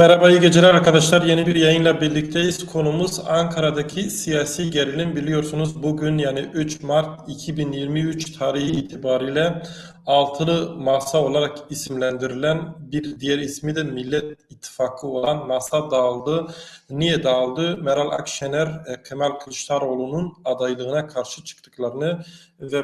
Merhaba, iyi geceler arkadaşlar. Yeni bir yayınla birlikteyiz. Konumuz Ankara'daki siyasi gerilim. Biliyorsunuz bugün yani 3 Mart 2023 tarihi itibariyle altılı masa olarak isimlendirilen bir diğer ismi de Millet İttifakı olan masa dağıldı. Niye dağıldı? Meral Akşener, e, Kemal Kılıçdaroğlu'nun adaylığına karşı çıktıklarını ve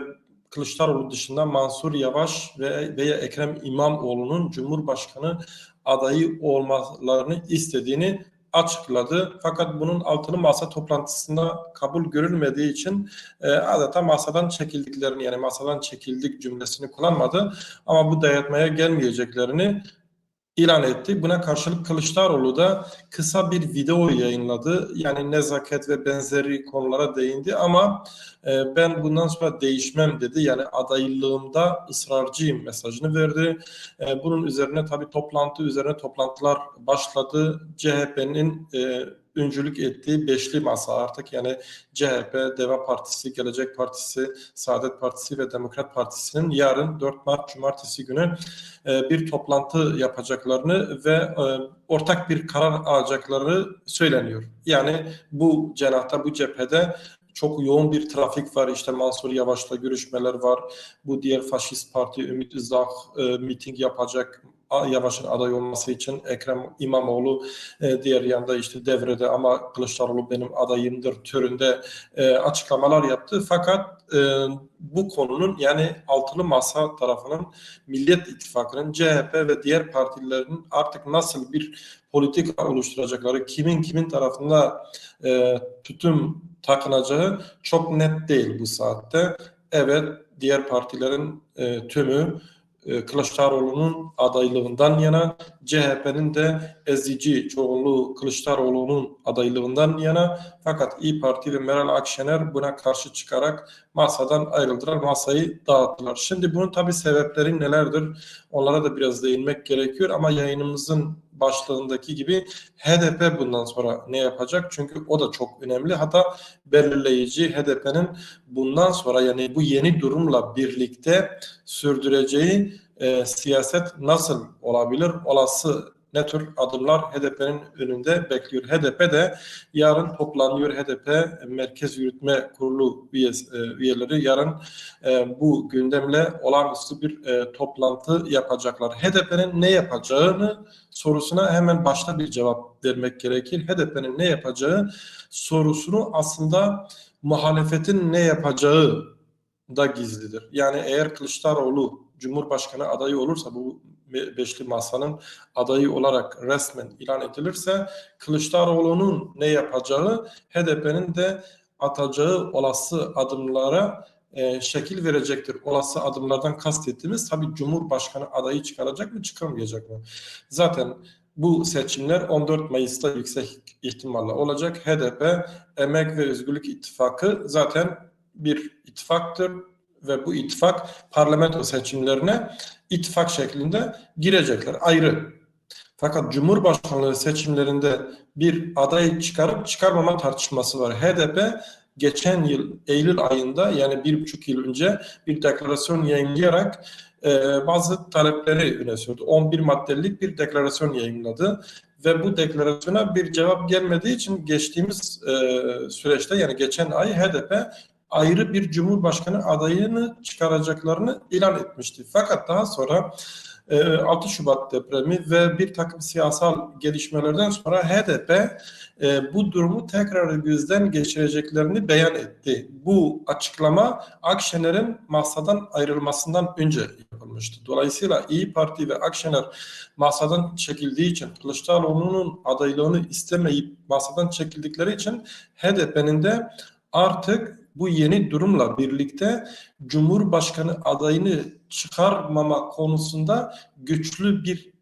Kılıçdaroğlu dışında Mansur Yavaş ve veya Ekrem İmamoğlu'nun Cumhurbaşkanı adayı olmalarını istediğini açıkladı. Fakat bunun altılı masa toplantısında kabul görülmediği için e, adeta masadan çekildiklerini yani masadan çekildik cümlesini kullanmadı. Ama bu dayatmaya gelmeyeceklerini ilan etti. Buna karşılık Kılıçdaroğlu da kısa bir video yayınladı. Yani nezaket ve benzeri konulara değindi ama e, ben bundan sonra değişmem dedi. Yani adaylığımda ısrarcıyım mesajını verdi. E, bunun üzerine tabii toplantı üzerine toplantılar başladı. CHP'nin e, öncülük ettiği beşli masa artık yani CHP, Deva Partisi, Gelecek Partisi, Saadet Partisi ve Demokrat Partisi'nin yarın 4 Mart Cumartesi günü e, bir toplantı yapacaklarını ve e, ortak bir karar alacakları söyleniyor. Yani bu cenahta, bu cephede çok yoğun bir trafik var. İşte Mansur Yavaş'la görüşmeler var. Bu diğer faşist parti Ümit Özdağ e, miting yapacak. Yavaş'ın aday olması için Ekrem İmamoğlu e, diğer yanda işte devrede ama Kılıçdaroğlu benim adayımdır türünde e, açıklamalar yaptı. Fakat e, bu konunun yani altılı masa tarafının Millet İttifakı'nın CHP ve diğer partilerin artık nasıl bir politika oluşturacakları, kimin kimin tarafında e, tutum takınacağı çok net değil bu saatte. Evet diğer partilerin e, tümü Kılıçdaroğlu'nun adaylığından yana, CHP'nin de ezici çoğunluğu Kılıçdaroğlu'nun adaylığından yana fakat İyi Parti ve Meral Akşener buna karşı çıkarak masadan ayrıldılar, masayı dağıttılar. Şimdi bunun tabi sebepleri nelerdir? Onlara da biraz değinmek gerekiyor ama yayınımızın başlığındaki gibi HDP bundan sonra ne yapacak? Çünkü o da çok önemli. Hatta belirleyici HDP'nin bundan sonra yani bu yeni durumla birlikte sürdüreceği e, siyaset nasıl olabilir? Olası ne tür adımlar HDP'nin önünde bekliyor. HDP de yarın toplanıyor. HDP Merkez Yürütme Kurulu e, üyeleri yarın e, bu gündemle olağanüstü bir e, toplantı yapacaklar. HDP'nin ne yapacağını sorusuna hemen başta bir cevap vermek gerekir. HDP'nin ne yapacağı sorusunu aslında muhalefetin ne yapacağı da gizlidir. Yani eğer Kılıçdaroğlu Cumhurbaşkanı adayı olursa bu beşli masanın adayı olarak resmen ilan edilirse Kılıçdaroğlu'nun ne yapacağı HDP'nin de atacağı olası adımlara e, şekil verecektir. Olası adımlardan kastettiğimiz tabii Cumhurbaşkanı adayı çıkaracak mı çıkamayacak mı? Zaten bu seçimler 14 Mayıs'ta yüksek ihtimalle olacak. HDP, Emek ve Özgürlük İttifakı zaten bir ittifaktır ve bu ittifak parlamento seçimlerine ittifak şeklinde girecekler ayrı. Fakat Cumhurbaşkanlığı seçimlerinde bir aday çıkarıp çıkarmama tartışması var. HDP geçen yıl Eylül ayında yani bir buçuk yıl önce bir deklarasyon yayınlayarak e, bazı talepleri öne sürdü. 11 maddelik bir deklarasyon yayınladı ve bu deklarasyona bir cevap gelmediği için geçtiğimiz e, süreçte yani geçen ay HDP ayrı bir cumhurbaşkanı adayını çıkaracaklarını ilan etmişti. Fakat daha sonra 6 e, Şubat depremi ve bir takım siyasal gelişmelerden sonra HDP e, bu durumu tekrar gözden geçireceklerini beyan etti. Bu açıklama Akşener'in masadan ayrılmasından önce yapılmıştı. Dolayısıyla İyi Parti ve Akşener masadan çekildiği için Kılıçdaroğlu'nun adaylığını istemeyip masadan çekildikleri için HDP'nin de artık bu yeni durumla birlikte Cumhurbaşkanı adayını çıkarmama konusunda güçlü bir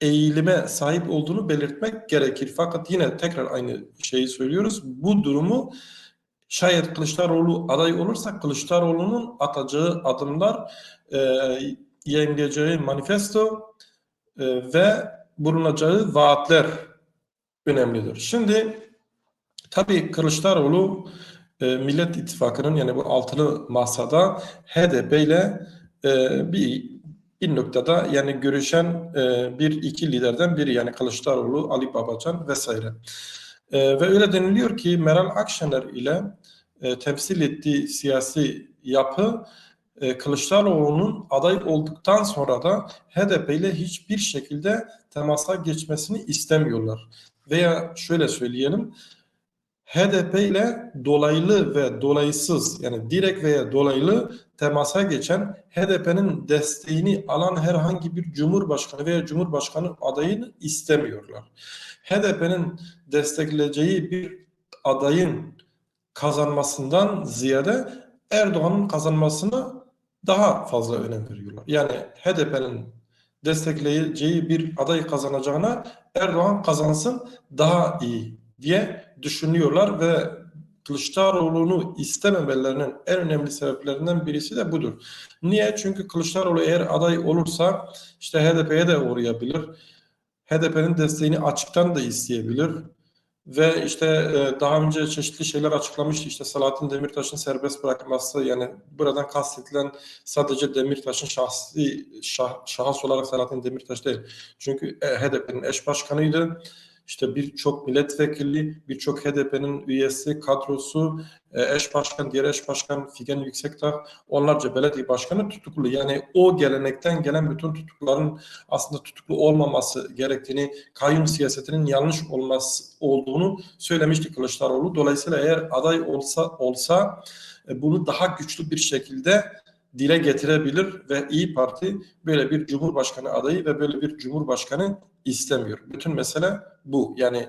eğilime sahip olduğunu belirtmek gerekir. Fakat yine tekrar aynı şeyi söylüyoruz. Bu durumu şayet Kılıçdaroğlu aday olursa Kılıçdaroğlu'nun atacağı adımlar e, yayınlayacağı manifesto e, ve bulunacağı vaatler önemlidir. Şimdi tabii Kılıçdaroğlu e, Millet İttifakı'nın yani bu altılı masada HDP ile e, bir bir noktada yani görüşen e, bir iki liderden biri yani Kılıçdaroğlu, Ali Babacan vesaire. E, ve öyle deniliyor ki Meral Akşener ile e, temsil ettiği siyasi yapı e, Kılıçdaroğlu'nun aday olduktan sonra da HDP ile hiçbir şekilde temasa geçmesini istemiyorlar. Veya şöyle söyleyelim, HDP ile dolaylı ve dolaysız yani direkt veya dolaylı temasa geçen HDP'nin desteğini alan herhangi bir cumhurbaşkanı veya cumhurbaşkanı adayını istemiyorlar. HDP'nin destekleyeceği bir adayın kazanmasından ziyade Erdoğan'ın kazanmasına daha fazla önem veriyorlar. Yani HDP'nin destekleyeceği bir aday kazanacağına Erdoğan kazansın daha iyi diye düşünüyorlar ve Kılıçdaroğlu'nu istememelerinin en önemli sebeplerinden birisi de budur. Niye? Çünkü Kılıçdaroğlu eğer aday olursa işte HDP'ye de uğrayabilir. HDP'nin desteğini açıktan da isteyebilir. Ve işte e, daha önce çeşitli şeyler açıklamıştı. İşte Selahattin Demirtaş'ın serbest bırakılması yani buradan kastedilen sadece Demirtaş'ın şahsi şah, şahıs olarak Selahattin Demirtaş değil. Çünkü e, HDP'nin eş başkanıydı işte birçok milletvekili, birçok HDP'nin üyesi, kadrosu, e, eş başkan, diğer eş başkan Figen Yüksekdağ, onlarca belediye başkanı tutuklu. Yani o gelenekten gelen bütün tutukların aslında tutuklu olmaması gerektiğini, kayyum siyasetinin yanlış olması olduğunu söylemişti Kılıçdaroğlu. Dolayısıyla eğer aday olsa olsa e, bunu daha güçlü bir şekilde dile getirebilir ve İyi Parti böyle bir cumhurbaşkanı adayı ve böyle bir cumhurbaşkanı istemiyor. Bütün mesele bu. Yani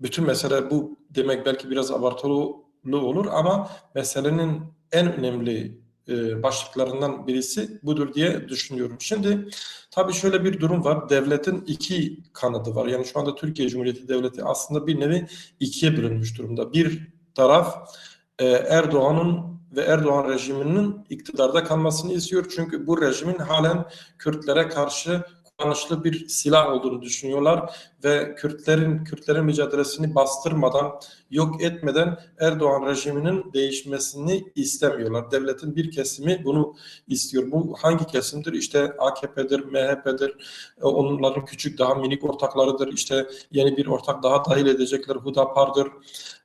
bütün mesele bu demek belki biraz abartılı olur ama meselenin en önemli e, başlıklarından birisi budur diye düşünüyorum. Şimdi tabii şöyle bir durum var. Devletin iki kanadı var. Yani şu anda Türkiye Cumhuriyeti Devleti aslında bir nevi ikiye bölünmüş durumda. Bir taraf e, Erdoğan'ın ve Erdoğan rejiminin iktidarda kalmasını istiyor. Çünkü bu rejimin halen Kürtlere karşı kullanışlı bir silah olduğunu düşünüyorlar ve Kürtlerin Kürtlerin mücadelesini bastırmadan, yok etmeden Erdoğan rejiminin değişmesini istemiyorlar. Devletin bir kesimi bunu istiyor. Bu hangi kesimdir? İşte AKP'dir, MHP'dir, e, onların küçük daha minik ortaklarıdır. İşte yeni bir ortak daha dahil edecekler Hudapar'dır.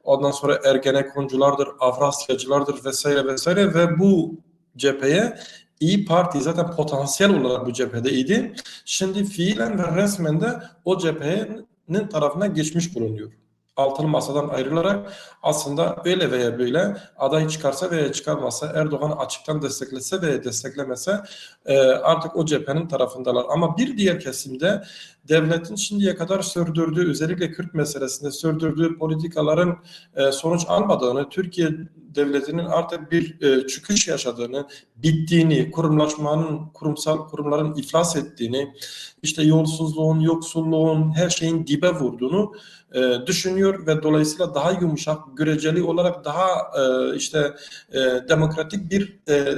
Ondan sonra Ergenekonculardır, Avrasyacılardır vesaire vesaire ve bu cepheye İyi Parti zaten potansiyel olarak bu cephedeydi. Şimdi fiilen ve resmen de o cephenin tarafına geçmiş bulunuyor. Altılı masadan ayrılarak aslında öyle veya böyle aday çıkarsa veya çıkarmasa Erdoğan açıktan desteklese veya desteklemese e, artık o cephenin tarafındalar. Ama bir diğer kesimde devletin şimdiye kadar sürdürdüğü özellikle Kürt meselesinde sürdürdüğü politikaların e, sonuç almadığını, Türkiye devletinin artık bir e, çıkış yaşadığını, bittiğini, kurumlaşmanın, kurumsal kurumların iflas ettiğini, işte yolsuzluğun, yoksulluğun, her şeyin dibe vurduğunu e, düşünüyor ve dolayısıyla daha yumuşak, göreceli olarak daha e, işte e, demokratik bir e,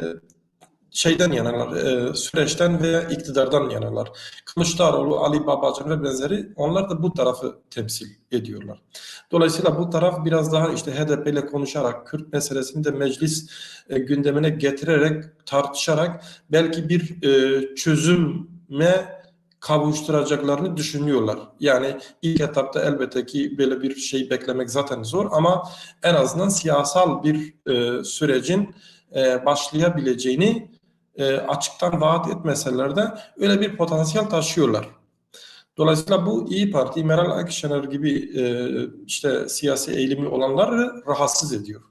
şeyden yanalar, e, süreçten veya iktidardan yanalar. Kılıçdaroğlu, Ali Babacan ve benzeri onlar da bu tarafı temsil ediyorlar. Dolayısıyla bu taraf biraz daha işte HDP ile konuşarak, Kürt meselesini de meclis e, gündemine getirerek, tartışarak belki bir e, çözüme kavuşturacaklarını düşünüyorlar. Yani ilk etapta elbette ki böyle bir şey beklemek zaten zor ama en azından siyasal bir e, sürecin e, başlayabileceğini e, açıktan vaat etmeseler de öyle bir potansiyel taşıyorlar. Dolayısıyla bu İyi Parti, Meral Akşener gibi e, işte siyasi eğilimi olanları rahatsız ediyor.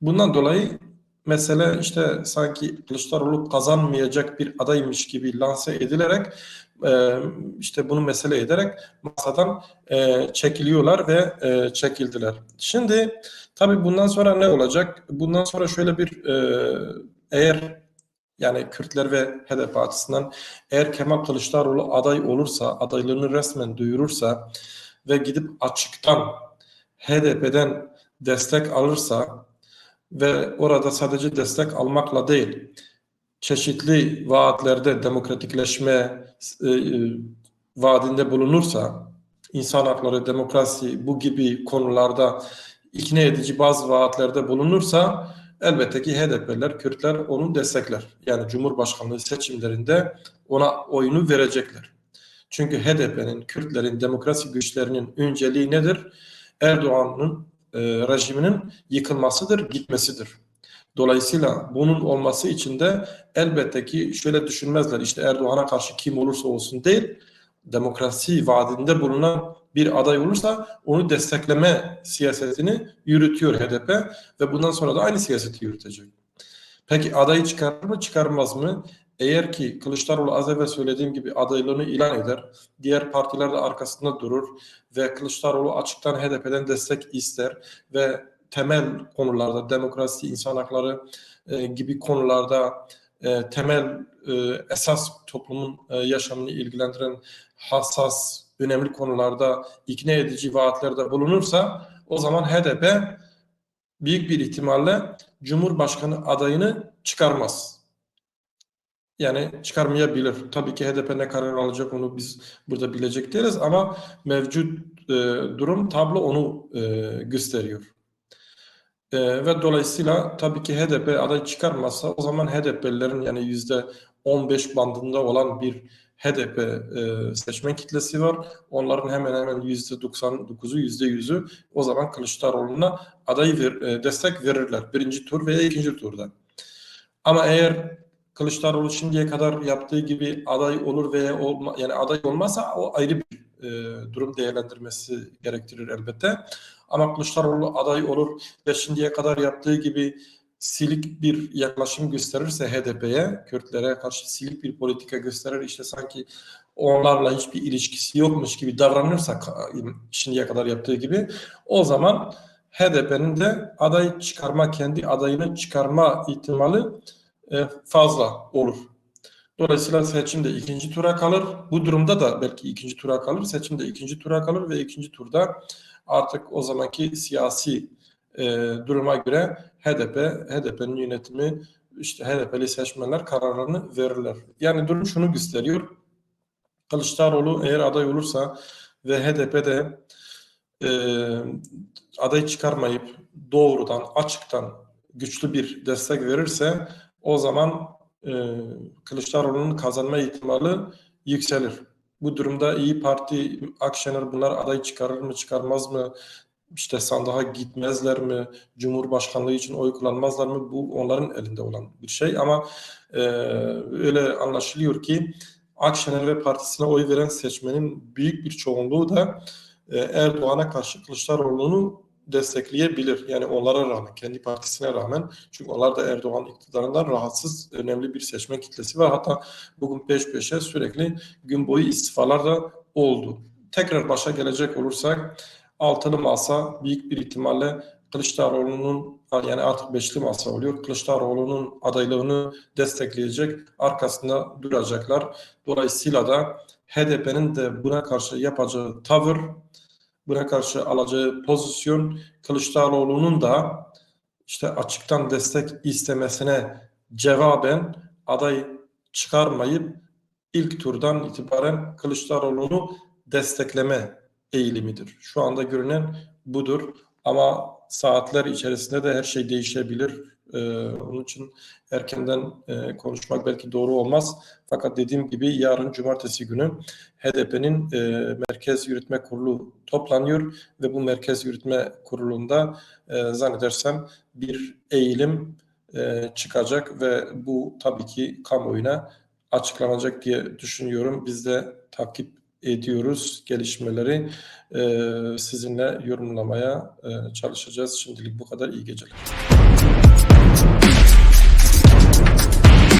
Bundan dolayı mesele işte sanki Kılıçdaroğlu kazanmayacak bir adaymış gibi lanse edilerek e, işte bunu mesele ederek masadan çekiliyorlar ve çekildiler. Şimdi tabii bundan sonra ne olacak? Bundan sonra şöyle bir eğer yani Kürtler ve HDP açısından eğer Kemal Kılıçdaroğlu aday olursa, adaylığını resmen duyurursa ve gidip açıktan HDP'den destek alırsa ve orada sadece destek almakla değil, çeşitli vaatlerde demokratikleşme e, e, vaadinde bulunursa, insan hakları, demokrasi bu gibi konularda ikna edici bazı vaatlerde bulunursa elbette ki HDP'ler, Kürtler onu destekler. Yani Cumhurbaşkanlığı seçimlerinde ona oyunu verecekler. Çünkü HDP'nin, Kürtlerin, demokrasi güçlerinin önceliği nedir? Erdoğan'ın e, rejiminin yıkılmasıdır, gitmesidir. Dolayısıyla bunun olması için de elbette ki şöyle düşünmezler işte Erdoğan'a karşı kim olursa olsun değil, demokrasi vaadinde bulunan bir aday olursa onu destekleme siyasetini yürütüyor HDP ve bundan sonra da aynı siyaseti yürütecek. Peki adayı çıkarır mı çıkarmaz mı? Eğer ki Kılıçdaroğlu az evvel söylediğim gibi adaylığını ilan eder, diğer partiler de arkasında durur ve Kılıçdaroğlu açıktan HDP'den destek ister ve temel konularda demokrasi, insan hakları e, gibi konularda e, temel e, esas toplumun e, yaşamını ilgilendiren hassas, önemli konularda ikna edici vaatlerde bulunursa o zaman HDP büyük bir ihtimalle Cumhurbaşkanı adayını çıkarmaz. Yani çıkarmayabilir. Tabii ki HDP ne karar alacak onu biz burada bilecek değiliz ama mevcut e, durum tablo onu e, gösteriyor. E, ve dolayısıyla tabii ki HDP aday çıkarmazsa o zaman HDP'lilerin yani yüzde 15 bandında olan bir HDP e, seçmen kitlesi var. Onların hemen hemen yüzde 99'u yüzde yüzü o zaman Kılıçdaroğlu'na aday ver, e, destek verirler. Birinci tur veya ikinci turda. Ama eğer Kılıçdaroğlu şimdiye kadar yaptığı gibi aday olur veya olma, yani aday olmazsa o ayrı bir e, durum değerlendirmesi gerektirir elbette. Ama Kılıçdaroğlu aday olur ve şimdiye kadar yaptığı gibi silik bir yaklaşım gösterirse HDP'ye, Kürtlere karşı silik bir politika gösterir işte sanki onlarla hiçbir ilişkisi yokmuş gibi davranırsa şimdiye kadar yaptığı gibi o zaman HDP'nin de aday çıkarma, kendi adayını çıkarma ihtimali e, fazla olur. Dolayısıyla seçim de ikinci tura kalır. Bu durumda da belki ikinci tura kalır. Seçim de ikinci tura kalır ve ikinci turda artık o zamanki siyasi e, duruma göre HDP, HDP'nin yönetimi işte HDP'li seçmenler kararlarını verirler. Yani durum şunu gösteriyor. Kılıçdaroğlu eğer aday olursa ve HDP'de e, aday çıkarmayıp doğrudan, açıktan güçlü bir destek verirse o zaman e, Kılıçdaroğlu'nun kazanma ihtimali yükselir. Bu durumda İyi Parti, Akşener bunlar aday çıkarır mı çıkarmaz mı? İşte sandığa gitmezler mi? Cumhurbaşkanlığı için oy kullanmazlar mı? Bu onların elinde olan bir şey ama e, öyle anlaşılıyor ki Akşener ve partisine oy veren seçmenin büyük bir çoğunluğu da e, Erdoğan'a karşı Kılıçdaroğlu'nu destekleyebilir. Yani onlara rağmen, kendi partisine rağmen. Çünkü onlar da Erdoğan iktidarından rahatsız önemli bir seçmen kitlesi var. Hatta bugün peş peşe sürekli gün boyu istifalar da oldu. Tekrar başa gelecek olursak altılı masa büyük bir ihtimalle Kılıçdaroğlu'nun yani artık beşli masa oluyor. Kılıçdaroğlu'nun adaylığını destekleyecek, arkasında duracaklar. Dolayısıyla da HDP'nin de buna karşı yapacağı tavır buna karşı alacağı pozisyon Kılıçdaroğlu'nun da işte açıktan destek istemesine cevaben aday çıkarmayıp ilk turdan itibaren Kılıçdaroğlu'nu destekleme eğilimidir. Şu anda görünen budur ama saatler içerisinde de her şey değişebilir. Ee, onun için erkenden e, konuşmak belki doğru olmaz. Fakat dediğim gibi yarın cumartesi günü HDP'nin e, Merkez Yürütme Kurulu toplanıyor ve bu Merkez Yürütme Kurulu'nda e, zannedersem bir eğilim e, çıkacak ve bu tabii ki kamuoyuna açıklanacak diye düşünüyorum. Biz de takip ediyoruz gelişmeleri. Sizinle yorumlamaya çalışacağız. Şimdilik bu kadar. İyi geceler.